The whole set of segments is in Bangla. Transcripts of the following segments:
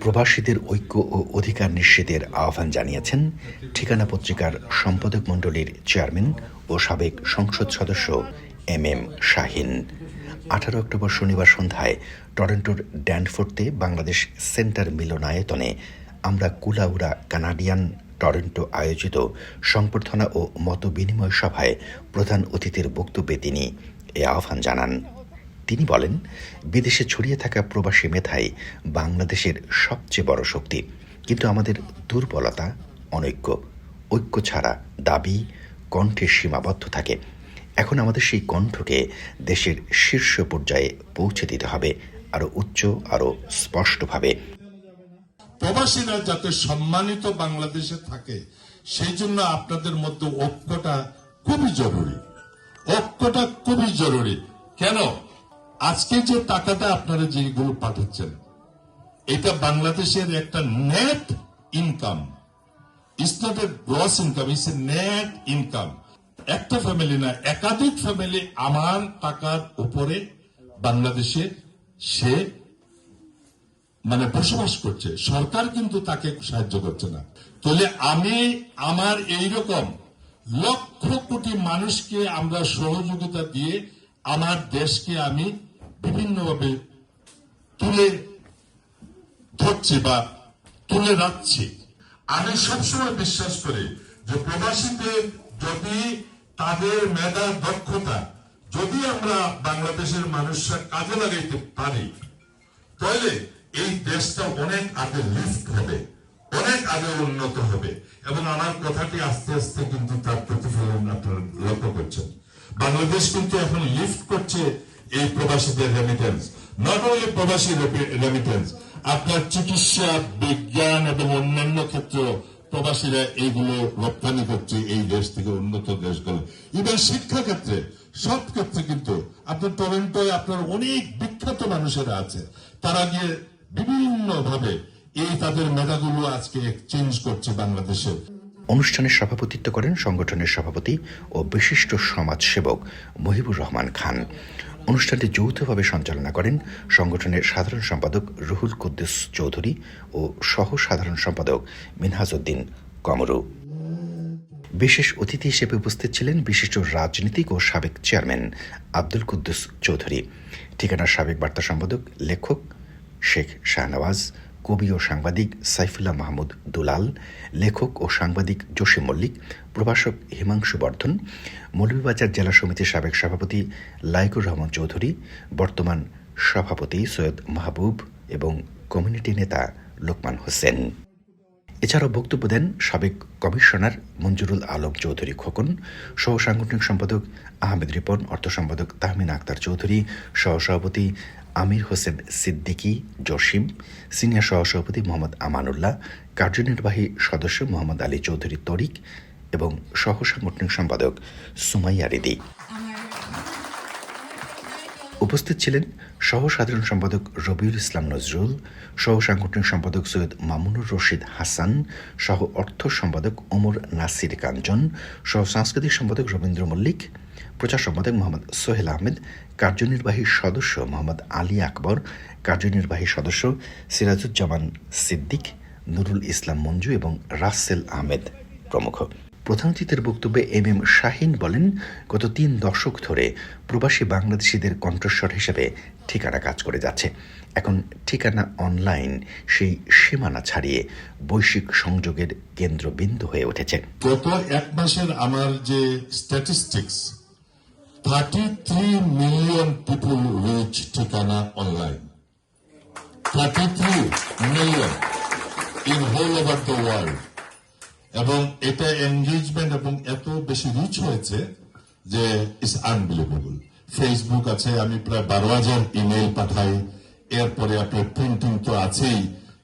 প্রবাসীদের ঐক্য ও অধিকার নিশ্চিতের আহ্বান জানিয়েছেন ঠিকানা পত্রিকার সম্পাদক মণ্ডলীর চেয়ারম্যান ও সাবেক সংসদ সদস্য এম এম শাহিন। আঠারো অক্টোবর শনিবার সন্ধ্যায় টরন্টোর ড্যানফোর্টে বাংলাদেশ সেন্টার মিলনায়তনে আমরা কুলাউড়া কানাডিয়ান টরন্টো আয়োজিত সংবর্ধনা ও মত বিনিময় সভায় প্রধান অতিথির বক্তব্যে তিনি এ আহ্বান জানান। তিনি বলেন, বিদেশে ছড়িয়ে থাকা প্রবাসী মেধাই বাংলাদেশের সবচেয়ে বড় শক্তি। কিন্তু আমাদের দুর্বলতা অনৈক্য। ঐক্য ছাড়া দাবি কণ্ঠে সীমাবদ্ধ থাকে। এখন আমাদের সেই কণ্ঠকে দেশের শীর্ষ পর্যায়ে পৌঁছে দিতে হবে আরও উচ্চ আরও স্পষ্টভাবে। প্রবাসীরা যাতে সম্মানিত বাংলাদেশে থাকে, সেই জন্য আপনাদের মধ্যে ঐক্যটা খুবই জরুরি। ঐক্যটা খুবই জরুরি। কেন? আজকে যে টাকাটা আপনারা যেগুলো পাঠাচ্ছেন, এটা বাংলাদেশের একটা net income not a gross income a net income একটা ফ্যামিলি না, একাধিক ফ্যামিলি আমার টাকার উপরে বাংলাদেশে সে মানে বসবাস করছে। সরকার কিন্তু তাকে সাহায্য করছে না। তাহলে আমি, আমার এই রকম লক্ষ কোটি মানুষকে আমরা সহযোগিতা দিয়ে আমার দেশকে আমি বিভিন্নভাবে তুলে ধরছি বা তুলে রাখছি। আমি সবসময় বিশ্বাস করি যে প্রবাসীদের যদি তাদের মেধা, দক্ষতা, যদি আমরা বাংলাদেশের মানুষরা কাজে লাগাইতে পারি, তাহলে এই দেশটা অনেক আগে লিফট হবে। অনেক আগে উন্নত হবে। এবং আমার কথাটি আস্তে আস্তে কিন্তু তার প্রতিফলন আপনারা লক্ষ্য করছেন। বাংলাদেশ কিন্তু এখন লিফট করছে এই প্রবাসীদের রেমিটেন্স নট অনলি প্রবাসী রেমিটেন্স আপনার চিকিৎসা, বিজ্ঞান এবং অন্যান্য ক্ষেত্রে প্রবাসীরা এইগুলো রপ্তানি করছে এই দেশ থেকে উন্নত দেশগুলো। ইভেন শিক্ষা ক্ষেত্রে সব ক্ষেত্রে কিন্তু আপনার টরেন্টোয় আপনার অনেক বিখ্যাত মানুষেরা আছে। তারা গিয়ে বিভিন্ন ভাবে এই তাদের মেধাগুলো আজকে চেঞ্জ করছে বাংলাদেশে অনুষ্ঠানে সভাপতিত্ব করেন সংগঠনের সভাপতি ও বিশিষ্ট সমাজসেবক মহিবুর রহমান খান। অনুষ্ঠানটি যৌথভাবে সঞ্চালনা করেন সংগঠনের সাধারণ সম্পাদক রুহুল কুদ্দুস চৌধুরী ও সহ সাধারণ সম্পাদক মিনহাজউদ্দিন কমরু। বিশেষ অতিথি হিসেবে উপস্থিত ছিলেন বিশিষ্ট রাজনীতিক ও সাবেক চেয়ারম্যান আব্দুল কুদ্দুস চৌধুরী। ঠিকানার সাবেক বার্তা সম্পাদক, লেখক শেখ শাহনওয়াজ কবি ও সাংবাদিক সাইফুল্লাহ মাহমুদ দুলাল, লেখক ও সাংবাদিক জসিম মল্লিক, প্রভাষক হিমাংশু বর্ধন, মৌলভীবাজার জেলা সমিতির সাবেক সভাপতি লাইকুর রহমান চৌধুরী, বর্তমান সভাপতি সৈয়দ মাহবুব এবং কমিউনিটি নেতা লোকমান হোসেন। এছাড়াও বক্তব্য দেন সাবেক কমিশনার মঞ্জুরুল আলম চৌধুরী খোকন, সহ সাংগঠনিক সম্পাদক আহমেদ রিপন, অর্থ সম্পাদক তাহমিন আক্তার চৌধুরী সহসভাপতি আমির হোসেন সিদ্দিকী জসিম, সিনিয়র সহ সহসভাপতি মোহাম্মদ আমানুল্লাহ, কার্যনির্বাহী সদস্য মোহাম্মদ আলী চৌধুরী তরিক এবং সহ সাংগঠনিক সম্পাদক সুমাইয়া রিদি। উপস্থিত ছিলেন সহ সাধারণ সম্পাদক রবিউল ইসলাম নজরুল সহ সাংগঠনিক সম্পাদক সৈয়দ মামুনুর রশিদ হাসান, সহ অর্থ সম্পাদক ওমর নাসির কাঞ্চন, সহ সাংস্কৃতিক সম্পাদক রবীন্দ্র মল্লিক, প্রচার সম্পাদক মোহাম্মদ সোহেল আহমেদ, কার্যনির্বাহী সদস্য মোহাম্মদ আলী আকবর, কার্যনির্বাহী সদস্য সিরাজুজ্জামান সিদ্দিক, নুরুল ইসলাম মঞ্জু এবং রাসেল আহমেদ প্রমুখ। প্রধান অতিথির বক্তব্যে এম এম শাহিন বলেন, গত তিন দশক ধরে প্রবাসী বাংলাদেশিদের কণ্ঠস্বর হিসেবে ঠিকানা কাজ করে যাচ্ছে। এখন ঠিকানা অনলাইন সেই সীমানা ছাড়িয়ে বৈশ্বিক সংযোগের কেন্দ্রবিন্দু হয়ে উঠেছে। গত এক মাসের আমার যে statistics thirty three million people reach ঠিকানা online thirty three million in whole over the world এবং এটা এনগেজমেন্ট এবং এত বেশি রিচ হয়েছে যে ইটস আনবিলিভেবল ফেসবুক আছে, আমি প্রায় বারো হাজার ইমেল পাঠাই, এরপরে আপনার প্রিন্টিং তো আছেই।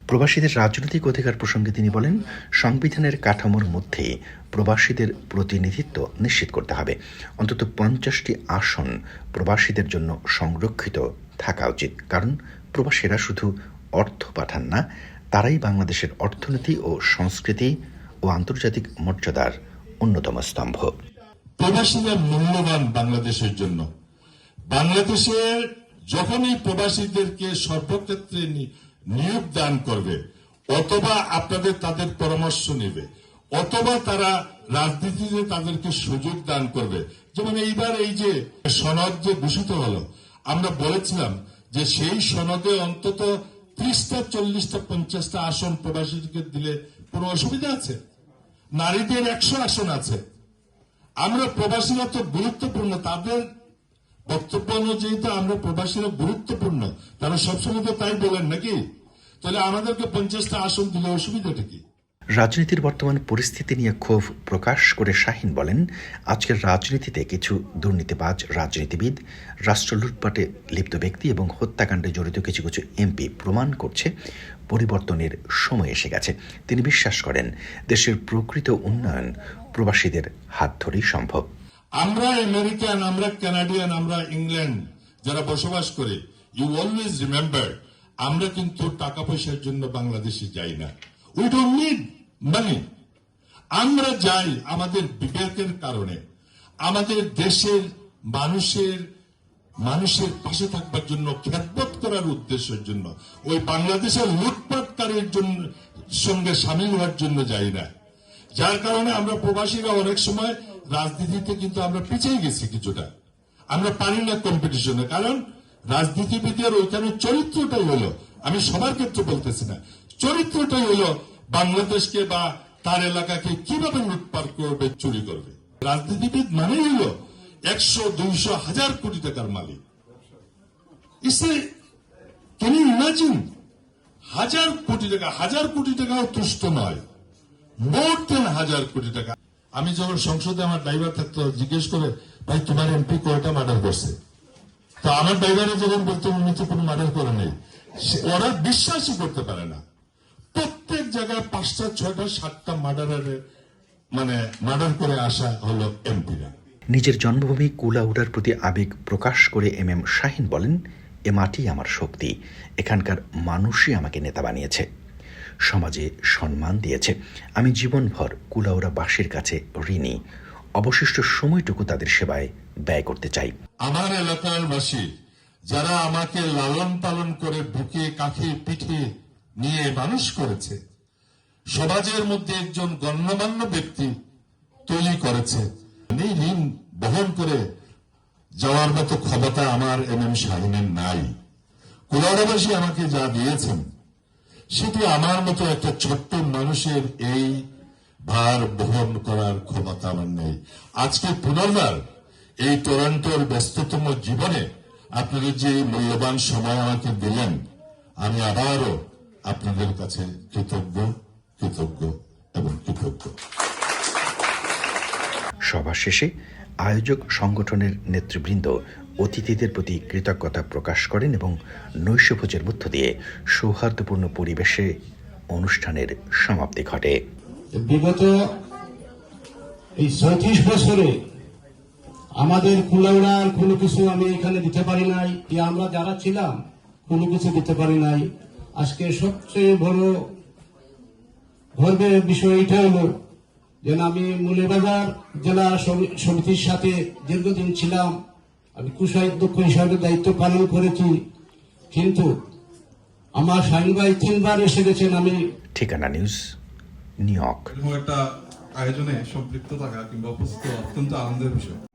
প্রবাসীদের রাজনৈতিক অধিকার প্রসঙ্গে তিনি বলেন, সংবিধানের কাঠামোর মধ্যে প্রবাসীদের প্রতিনিধিত্ব নিশ্চিত করতে হবে। অন্তত পঞ্চাশটি আসন প্রবাসীদের জন্য সংরক্ষিত থাকা উচিত। কারণ প্রবাসীরা শুধু অর্থ পাঠান না, তারাই বাংলাদেশের অর্থনীতি ও সংস্কৃতি ও আন্তর্জাতিক মর্যাদার অন্যতম স্তম্ভ। প্রবাসীরা মূল্যবান বাংলাদেশের জন্য। বাংলাদেশের যখনই প্রবাসীদেরকে সর্বক্ষেত্রে নিয়োগ দান করবে, অথবা আপনাদের তাদের পরামর্শ নেবে, অথবা তারা রাজনীতিতে তাদেরকে সুযোগ দান করবে। যেমন এইবার এই যে সনদ যে ঘোষিত হলো, আমরা বলেছিলাম যে সেই সনদে অন্তত ত্রিশটা, চল্লিশটা, পঞ্চাশটা আসন প্রবাসীদেরকে দিলে কোনো অসুবিধা আছে? নারীদের একশো আসন আছে। আমরা প্রবাসীরা তো গুরুত্বপূর্ণ, তাদের বক্তব্য অনুযায়ী তো আমরা প্রবাসীরা গুরুত্বপূর্ণ। তারা সবসময় তো তাই বলেন নাকি? তাহলে আমাদেরকে পঞ্চাশটা আসন দিলে অসুবিধাটা কি? রাজনীতির বর্তমান পরিস্থিতি নিয়ে ক্ষোভ প্রকাশ করে শাহিন বলেন, আজকের রাজনীতিতে কিছু দুর্নীতিবাজ, রাজনীতিবিদ রাষ্ট্র লুটপাটে লিপ্ত ব্যক্তি এবং হত্যাকাণ্ডে জড়িত কিছু কিছু এমপি প্রমাণ করছে, পরিবর্তনের সময় এসে গেছে। তিনি বিশ্বাস করেন, দেশের প্রকৃত উন্নয়ন প্রবাসীদের হাত ধরেই সম্ভব। আমরা আমেরিকান, আমরা কানাডিয়ান, আমরা ইংল্যান্ড যারা বসবাস করে ইউ অলওয়েজ রিমেম্বার আমরা কিন্তু টাকা পয়সার জন্য বাংলাদেশে যাই না। উই ডোন্ট নিড মানি আমরা যাই আমাদের বিবেকের কারণে। আমাদের দেশের মানুষের মানুষের পাশে থাকবার জন্য খ্যাতবোধ করার উদ্দেশ্যের জন্য, ওই বাংলাদেশের লুটপাটকারীর জন্য, সঙ্গে সামিল হওয়ার জন্য যাই না। যার কারণে আমরা প্রবাসীরা অনেক সময় রাজনীতিতে কিন্তু আমরা পিছিয়ে গেছি কিছুটা। আমরা পারি না কম্পিটিশনে কারণ রাজনীতিবিদের ওইখানে চরিত্রটাই হলো, আমি সবার ক্ষেত্রে বলতেছি না চরিত্রটাই হলো বাংলাদেশকে বা তার এলাকাকে কীভাবে লুটপাট করবে, চুরি করবে। রাজনীতিবিদ মানেই হলো একশো, দুইশো, হাজার কোটি টাকার মালিক। ইসে ক্যান ইমাজিন হাজার কোটি টাকা, হাজার কোটি টাকাও তুষ্ট নয়। মোর দেন হাজার কোটি টাকা। আমি যখন সংসদে আমার ড্রাইভার থাকতো, জিজ্ঞেস করে, ভাই, তোমার এমপি কয়টা মার্ডার করছে? তো আমার ড্রাইভারে যখন বলতো, উনি তো কোনো মার্ডার করে নেই ওরা বিশ্বাসই করতে পারে না। জায়গায় পাঁচটা ছয়টা সাতটা মার্ডারের মানে মার্ডার করে আসা হলো এমপিরা। নিজের জন্মভূমি কুলাউড়ার প্রতি আবেগ প্রকাশ করে এম এম শাহিন বলেন এ মাটি আমার শক্তি এখানকার মানুষই আমাকে নেতা বানিয়েছে সমাজে সম্মান দিয়েছে। আমি জীবনভর কুলাউড়াবাসীর কাছে ঋণী। অবশিষ্ট সময়টুকু তাদের সেবায় ব্যয় করতে চাই। আমার এলাকার বাসী যারা আমাকে লালন পালন করে বুকে কাঁখে পিঠে নিয়ে মানুষ করেছে সমাজের মধ্যে একজন গণ্যমান্য ব্যক্তি তৈরি করেছে। ঋণ বহন করে যাওয়ার মতো ক্ষমতা আমার এম এম শাহিনের নাই। কুলারাবাসী আমাকে যা দিয়েছেন সেটি আমার মতো একটা ছোট্ট মানুষের এই ভার বহন করার ক্ষমতা আমার নেই। আজকে পুনর্বার এই টরন্টোর ব্যস্ততম জীবনে আপনারা যে মূল্যবান সময় আমাকে দিলেন, আমি আবারও আপনাদের কাছে কৃতজ্ঞ। কৃতজ্ঞ এবং কৃতজ্ঞ। সভা শেষে আয়োজক সংগঠনের নেতৃবৃন্দ অতিথিদের প্রতি কৃতজ্ঞতা প্রকাশ করেন এবং নৈশভোজের মধ্য দিয়ে সৌহার্দ্যপূর্ণ পরিবেশে অনুষ্ঠানের সমাপ্তি ঘটে। বিগত এই ছয়ত্রিশ বছরে আমাদের কুলাউড়ার কোনো কিছু আমি এখানে দিতে পারি নাই কি আমরা যারা ছিলাম কোনো কিছু দিতে পারি নাই। আজকে সবচেয়ে বড় গর্বের বিষয় এটা হলো যেন আমি মুলিবাজার জেলা সমি- সমিতির সাথে দীর্ঘদিন ছিলাম। আমি কুসাহিত্যক্ষ হিসাবে দায়িত্ব পালন করেছি। কিন্তু আমার সাইন ভাই তিনবার এসে গেছেন আমি। ঠিকানা নিউজ নিউ ইয়র্ক। একটা আয়োজনে সম্পৃক্ত থাকা কিংবা উপস্থিত অত্যন্ত আনন্দের বিষয়।